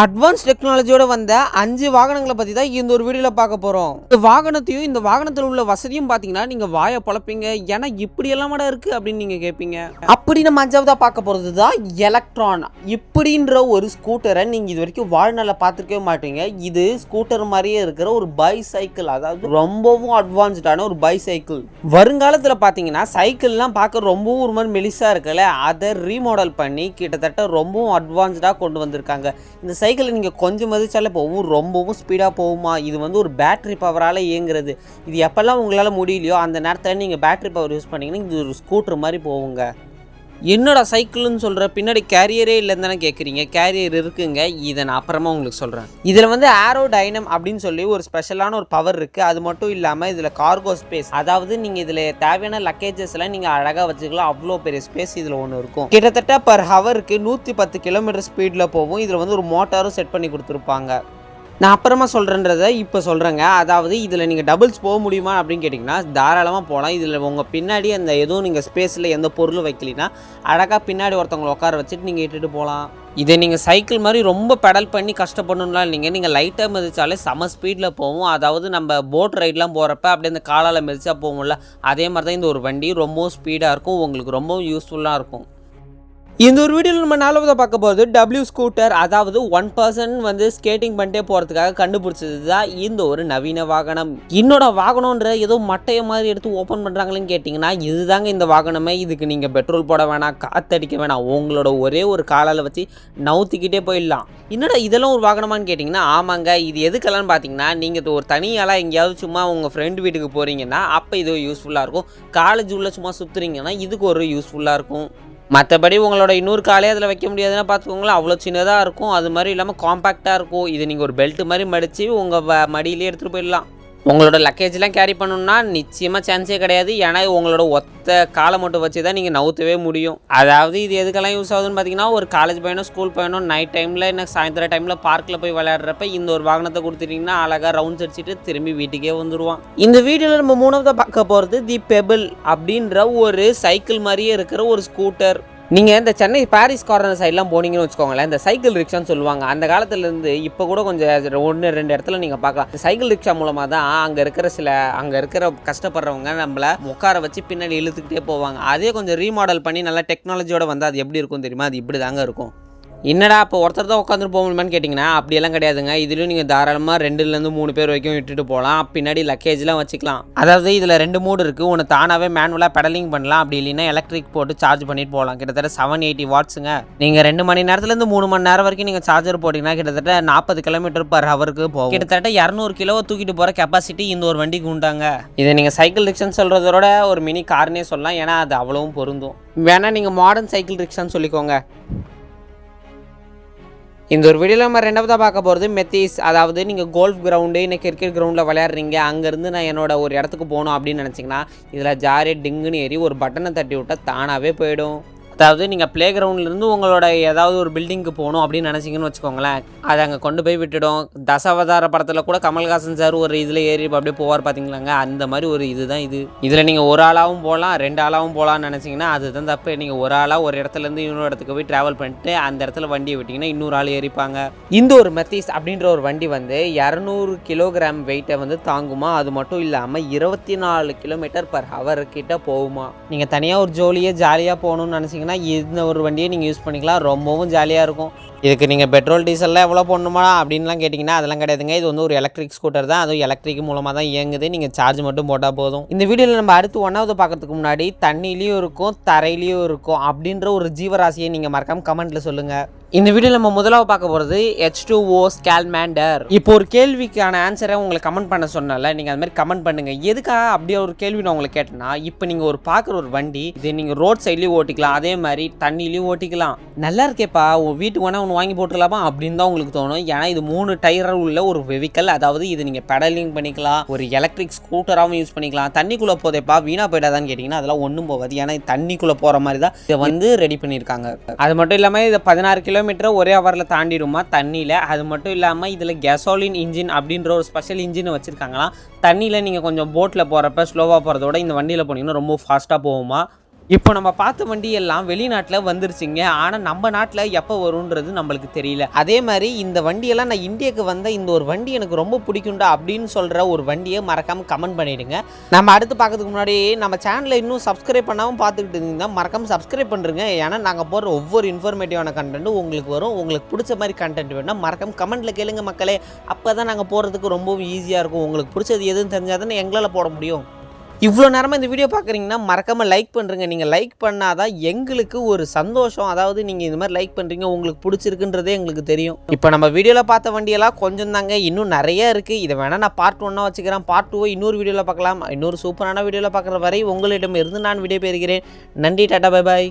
Advance டெக்னாலஜியோட வந்த அஞ்சு வாகனங்களை பற்றி தான் இந்த ஒரு வீடியோவில் பார்க்க போகிறோம் இந்த வாகனத்தையும் இந்த வாகனத்தில் உள்ள வசதியும் பார்த்தீங்கன்னா நீங்கள் வாயை பழப்பீங்க. ஏன்னா இப்படி எல்லாம் இருக்குது அப்படின்னு நீங்கள் கேட்பீங்க அப்படி நம்ம அஞ்சாவதாக பார்க்க போகிறது தான் எலக்ட்ரான். இப்படின்ற ஒரு ஸ்கூட்டரை நீங்கள் இது வரைக்கும் வாழ்நாளில் பார்த்துருக்கவே மாட்டீங்க. இது ஸ்கூட்டர் மாதிரியே இருக்கிற ஒரு பை சைக்கிள் அதாவது ரொம்பவும் அட்வான்ஸ்டான ஒரு பை சைக்கிள் வருங்காலத்தில் பார்த்தீங்கன்னா சைக்கிள்லாம் பார்க்க ரொம்பவும் ஒரு மாதிரி மெலிசாக இருக்குல்ல? அதை ரீமாடல் பண்ணி கிட்டத்தட்ட ரொம்பவும் அட்வான்ஸ்டாக கொண்டு வந்திருக்காங்க. இந்த சைக்கிள் நீங்கள் கொஞ்சம் மதிச்சாலே போகும் ரொம்பவும் ஸ்பீடாக போகுமா? இது வந்து ஒரு பேட்ரி பவரால் இயங்குறது. இது எப்போல்லாம் உங்களால் முடியலையோ அந்த நேரத்தில் நீங்கள் பேட்ரி பவர் யூஸ் பண்ணிங்கன்னா இது ஒரு ஸ்கூட்டர் மாதிரி போகுங்க. என்னோட சைக்கிள்னு சொல்கிற பின்னாடி கேரியரே இல்லைன்னு தானே கேட்குறீங்க கேரியர் இருக்குங்க. இதை நான் அப்புறமா உங்களுக்கு சொல்கிறேன் இதில் வந்து ஆரோ டைனம் அப்படின்னு சொல்லி ஒரு ஸ்பெஷலான ஒரு பவர் இருக்குது அது மட்டும் இல்லாமல் இதில் கார்கோ ஸ்பேஸ் அதாவது நீங்கள் இதில் தேவையான லக்கேஜஸ் எல்லாம் நீங்கள் அழகாக வச்சுக்கலாம். அவ்வளோ பெரிய ஸ்பேஸ் இதில் ஒன்று இருக்கும். கிட்டத்தட்ட பர் ஹவருக்கு நூற்றி பத்து கிலோமீட்டர் ஸ்பீடில் போகும். இதில் வந்து ஒரு மோட்டாரும் செட் பண்ணி கொடுத்துருப்பாங்க. நான் அப்புறமா சொல்கிறேன்றதை இப்போ சொல்கிறேங்க அதாவது இதில் நீங்கள் டபுள்ஸ் போக முடியுமா அப்படின்னு கேட்டிங்கன்னா தாராளமாக போகலாம் இதில் உங்கள் பின்னாடி அந்த எதுவும் நீங்கள் ஸ்பேஸில் எந்த பொருளும் வைக்கலினா அழகாக பின்னாடி ஒருத்தவங்களை உட்கார வச்சுட்டு நீங்கள் இட்டுட்டு போகலாம் இதை நீங்கள் சைக்கிள் மாதிரி ரொம்ப பெடல் பண்ணி கஷ்டப்படணும்லாம் இல்லைங்க. நீங்கள் லைட்டாக மிதிச்சாலே செம ஸ்பீடில் போகும். அதாவது நம்ம போட் ரைட்லாம் போகிறப்ப அப்படியே இந்த காலால் மிதிச்சா போகும்ல. அதே மாதிரி தான் இந்த ஒரு வண்டி ரொம்பவும் ஸ்பீடாக இருக்கும். உங்களுக்கு ரொம்பவும் யூஸ்ஃபுல்லாக இருக்கும். இந்த ஒரு வீடியோவில் நம்ம நாலாவதாக பார்க்க போகிறது டபிள்யூ ஸ்கூட்டர் அதாவது ஒன் பர்சன் வந்து ஸ்கேட்டிங் பண்ணிட்டே போகிறதுக்காக கண்டுபிடிச்சது தான் இந்த ஒரு நவீன வாகனம். என்னோட வாகனம்ன்ற ஏதோ மட்டையை மாதிரி எடுத்து ஓப்பன் பண்ணுறாங்களேன்னு கேட்டிங்கன்னா இதுதாங்க இந்த வாகனமே. இதுக்கு நீங்கள் பெட்ரோல் போட வேணாம் காற்றடிக்க வேணாம் உங்களோட ஒரே ஒரு காலால் வச்சு நவுத்திக்கிட்டே போயிடலாம். என்னடா இதெல்லாம் ஒரு வாகனமான்னு கேட்டிங்கன்னா ஆமாங்க இது எதுக்கெல்லாம் பார்த்தீங்கன்னா நீங்கள் ஒரு தனியாளாக எங்கேயாவது சும்மா உங்கள் ஃப்ரெண்டு வீட்டுக்கு போகிறீங்கன்னா அப்போ இது யூஸ்ஃபுல்லாக இருக்கும். காலேஜ் உள்ள சும்மா சுற்றுறீங்கன்னா இதுக்கு ஒரு யூஸ்ஃபுல்லாக இருக்கும். மற்றபடி உங்களோட இன்னொரு காலே அதில் வைக்க முடியாதுன்னா பார்த்துக்கோங்களேன் அவ்வளோ சின்னதாக இருக்கும். அது மாதிரி இல்லாமல் காம்பேக்டாக இருக்கும். இது நீங்கள் ஒரு பெல்ட் மாதிரி மடித்து உங்கள் மடியிலே எடுத்துகிட்டு போயிடலாம். உங்களோட லக்கேஜ்லாம் கேரி பண்ணணும்னா நிச்சயமாக சான்ஸே கிடையாது. ஏன்னா உங்களோட ஒத்த காலை மட்டும் வச்சு தான் நீங்கள் நவுத்தவே முடியும். அதாவது இது எதுக்கெல்லாம் யூஸ் ஆகுதுன்னு பார்த்தீங்கன்னா ஒரு காலேஜ் பையனோ ஸ்கூல் பையனோ நைட் டைமில் என்ன சாயந்தர டைமில் பார்க்கில் போய் விளையாடுறப்ப இந்த ஒரு வாகனத்தை கொடுத்துட்டிங்கன்னா அழகாக ரவுண்ட்ஸ் அடிச்சுட்டு திரும்பி வீட்டுக்கே வந்துடுவான் இந்த வீடியோவில் நம்ம மூணாவதாக பார்க்க போகிறது தி பெபிள் அப்படின்ற ஒரு சைக்கிள் மாதிரியே இருக்கிற ஒரு ஸ்கூட்டர் நீங்கள் இந்த சென்னை பாரிஸ் கார்னர் சைட்லாம் போனீங்கன்னு வச்சுக்கோங்களேன் இந்த சைக்கிள் ரிக்ஷான்னு சொல்லுவாங்க. அந்த காலத்துலேருந்து இப்போ கூட கொஞ்சம் ஒன்று ரெண்டு இடத்துல நீங்கள் பார்க்கலாம். இந்த சைக்கிள் ரிக்ஷா மூலமாக தான் அங்கே இருக்கிற சில அங்கே இருக்கிற கஷ்டப்படுறவங்க நம்மளை உட்கார வச்சு பின்னாடி இழுத்துக்கிட்டே போவாங்க. அதே கொஞ்சம் ரீமாடல் பண்ணி நல்லா டெக்னாலஜியோட வந்தால் அது எப்படி இருக்கும் தெரியுமா? அது இப்படி தாங்க இருக்கும். என்னடா இப்போ ஒருத்தர் தான் உட்காந்துட்டு போக முடியுமான்னு கேட்டிங்கன்னா அப்படியெல்லாம் கிடையாதுங்க. இதுலேயும் நீங்கள் தாராளமாக ரெண்டுலேருந்து மூணு பேர் வரைக்கும் விட்டுட்டு போகலாம். பின்னாடி லக்கேஜ்லாம் வச்சுக்கலாம். அதாவது இதில் ரெண்டு மூடு இருக்குது ஒன்று தானாகவே மேனுவலாக பெடலிங் பண்ணலாம். அப்படி இல்லைன்னா எலக்ட்ரிக் போட்டு சார்ஜ் பண்ணிட்டு போகலாம். கிட்டத்தட்ட செவன் எயிட்டி வாட்ஸுங்க நீங்கள் ரெண்டு மணி நேரத்துலேருந்து மூணு மணி நேரம் வரைக்கும் நீங்கள் சார்ஜர் போட்டிங்கன்னா கிட்டத்தட்ட நாற்பது கிலோமீட்டர் பர் ஹவருக்கு போகும். கிட்டத்தட்ட இரநூறு கிலோவை தூக்கிட்டு போகிற கெப்பாசிட்டி இந்த ஒரு வண்டிக்கு உண்டாங்க இதை நீங்கள் சைக்கிள் ரிக்ஷான்னு சொல்கிறதோட ஒரு மினி கார்னே சொல்லலாம். ஏன்னா அது அவ்வளவும் பொருந்தும். வேணால் நீங்கள் மாடர்ன் சைக்கிள் ரிக்ஷான்னு சொல்லிக்கோங்க. இந்த ஒரு வீடியோவில் நம்ம ரெண்டாவதாக பார்க்க போகிறது மெத்திஸ். அதாவது நீங்கள் கோல்ஃப் கிரவுண்டு இல்லை கிரிக்கெட் கிரவுண்டில் விளையாடுறீங்க. அங்கேருந்து நான் என்னோட ஒரு இடத்துக்கு போகணும் அப்படின்னு நினச்சிங்கன்னா இதில் ஜாரியாக டிங்குன்னு ஏறி ஒரு பட்டனை தட்டி விட்டால் தானாகவே போயிடும். அதாவது நீங்கள் ப்ளே கிரவுண்ட்லேருந்து உங்களோட ஏதாவது ஒரு பில்டிங்க்கு போகணும் அப்படின்னு நினச்சிங்கன்னு வச்சுக்கோங்களேன். அதை அங்கே கொண்டு போய் விட்டுடும். தசாவதார படத்தில் கூட கமல்ஹாசன் சார் ஒரு இதில் ஏறி அப்படியே போவார் பார்த்தீங்களாங்க அந்த மாதிரி ஒரு இதுதான் இது. இதில் நீங்கள் ஒரு ஆளாகவும் போகலாம் ரெண்டு ஆளாகவும் போகலாம்னு நினச்சிங்கன்னா அதுதான் தப்பு. நீங்கள் ஒரு ஆளாக ஒரு இடத்துலேருந்து இன்னொரு இடத்துக்கு போய் ட்ராவல் பண்ணிட்டு அந்த இடத்துல வண்டியை விட்டிங்கன்னா இன்னொரு ஆள் ஏறிப்பாங்க. இந்த ஒரு மெத்தீஸ் அப்படின்ற ஒரு வண்டி வந்து இரநூறு கிலோகிராம் வெயிட்டை வந்து தாங்குமா? அது மட்டும் இல்லாமல் இருபத்தி நாலு கிலோமீட்டர் பர் ஹவர் கிட்ட போகுமா? நீங்கள் தனியாக ஒரு ஜோலியாக ஜாலியாக போகணும்னு நினச்சிங்கன்னா இந்த ஒரு வண்டியை நீங்கள் யூஸ் பண்ணிக்கலாம். ரொம்பவும் ஜாலியாக இருக்கும். இதுக்கு நீங்கள் பெட்ரோல் டீசல்லாம் எவ்வளோ போடணுமா அப்படின்லாம் கேட்டிங்கன்னா அதெல்லாம் கிடையாதுங்க. இது வந்து ஒரு எலக்ட்ரிக் ஸ்கூட்டர் தான். அதுவும் எலக்ட்ரிக் மூலமாக தான் இயங்குது. நீங்கள் சார்ஜ் மட்டும் போட்டால் போதும். இந்த வீடியோவில் நம்ம அடுத்து ஒன்றாவது பார்க்கறதுக்கு முன்னாடி தண்ணிலையும் இருக்கும் தரையிலையும் இருக்கும் அப்படின்ற ஒரு ஜீவராசியை நீங்கள் மறக்காமல் கமெண்ட்டில் சொல்லுங்கள் இந்த வீடியோ நம்ம முதலாக பார்க்க போகிறது ஹெச் டூ ஓ ஸ்கேல்மேண்டர் இப்போ ஒரு கேள்விக்கான ஆன்சரை உங்களுக்கு கமெண்ட் பண்ண சொன்னால நீங்கள் அது மாதிரி கமெண்ட் பண்ணுங்கள் எதுக்காக அப்படியே ஒரு கேள்வி நான் உங்களுக்கு கேட்டேன்னா இப்போ நீங்கள் ஒரு பார்க்குற ஒரு வண்டி இது நீங்கள் ரோட் சைட்லேயும் ஓட்டிக்கலாம் அதே மாதிரி தண்ணிலையும் ஓட்டிக்கலாம். நல்லா இருக்கேப்பா உன் வீட்டுக்கு வேணால் ஒன்று வாங்கி போட்டுக்கலாமா அப்படின்னு தான் உங்களுக்கு தோணும். ஏன்னா இது மூணு டயர் உள்ள ஒரு வெஹிக்கல் அதாவது இது நீங்கள் பெடலிங் பண்ணிக்கலாம் ஒரு எலக்ட்ரிக் ஸ்கூட்டராகவும் யூஸ் பண்ணிக்கலாம். தண்ணிக்குள்ளே போதேப்பா வீணாக போயிடாதான்னு கேட்டிங்கன்னா அதெல்லாம் ஒன்றும் போகாது. ஏன்னா தண்ணிக்குள்ளே போகிற மாதிரி தான் இதை வந்து ரெடி பண்ணியிருக்காங்க. அது மட்டும் இல்லாமல் இதை பதினாறு கிலோ கிலோமீட்டரை ஒரே ஹவரில் தாண்டிடுமா? தண்ணியில். அது மட்டும் இல்லாமல் இதில் கெசோலின் இன்ஜின் அப்படின்ற ஒரு ஸ்பெஷல் இன்ஜின் வச்சுருக்காங்களாம். தண்ணியில் நீங்கள் கொஞ்சம் போட்டில் போகிறப்ப ஸ்லோவாக போகிறத விட இந்த வண்டியில் போனீங்கன்னா ரொம்ப ஃபாஸ்ட்டாக போகுமா? இப்போ நம்ம பார்த்த வண்டி எல்லாம் வெளிநாட்டில் வந்துருச்சுங்க. ஆனால் நம்ம நாட்டில் எப்போ வரும்ன்றது நம்மளுக்கு தெரியல. அதே மாதிரி இந்த வண்டியெல்லாம் நான் இந்தியாவுக்கு வந்த இந்த ஒரு வண்டி எனக்கு ரொம்ப பிடிக்கும்டா அப்படின்னு சொல்கிற ஒரு வண்டியை மறக்காமல் கமெண்ட் பண்ணிடுங்க. நம்ம அடுத்து பார்க்கறதுக்கு முன்னாடி நம்ம சேனலை இன்னும் சப்ஸ்கிரைப் பண்ணாமல் பார்த்துக்கிட்டு இருந்தீங்கன்னா மறக்காமல் சப்ஸ்கிரைப் பண்ணுறங்க ஏன்னா நாங்கள் போடுற ஒவ்வொரு இன்ஃபர்மேட்டிவான கண்டென்ட்டும் உங்களுக்கு வரும். உங்களுக்கு பிடிச்ச மாதிரி கண்டென்ட் வேணும் மறக்காமல் கமெண்ட்டில் கேளுங்க மக்களே. அப்போ தான் நாங்கள் போடுறதுக்கு ரொம்பவும் ஈஸியாக இருக்கும். உங்களுக்கு பிடிச்சது எதுன்னு தெரிஞ்சால் தானே எங்களால் போட முடியும். இவ்வளோ நேரமாக இந்த வீடியோ பார்க்குறீங்கன்னா மறக்காமல் லைக் பண்ணுறங்க நீங்கள் லைக் பண்ணால் தான் எங்களுக்கு ஒரு சந்தோஷம். அதாவது நீங்கள் இந்த மாதிரி லைக் பண்ணுறீங்க உங்களுக்கு பிடிச்சிருக்குன்றதே எங்களுக்கு தெரியும். இப்போ நம்ம வீடியோவில் பார்த்த வண்டியெல்லாம் கொஞ்சம் தாங்க இன்னும் நிறைய இருக்குது இதை வேணால் நான் பார்ட் ஒன்னாக வச்சுக்கிறேன். பார்ட் டூவை இன்னொரு வீடியோவில் பார்க்கலாம். இன்னொரு சூப்பரான வீடியோவில் பார்க்குற வரை உங்களிடம் இருந்து நான் விடைபெறுகிறேன். நன்றி டாடா பை பாய்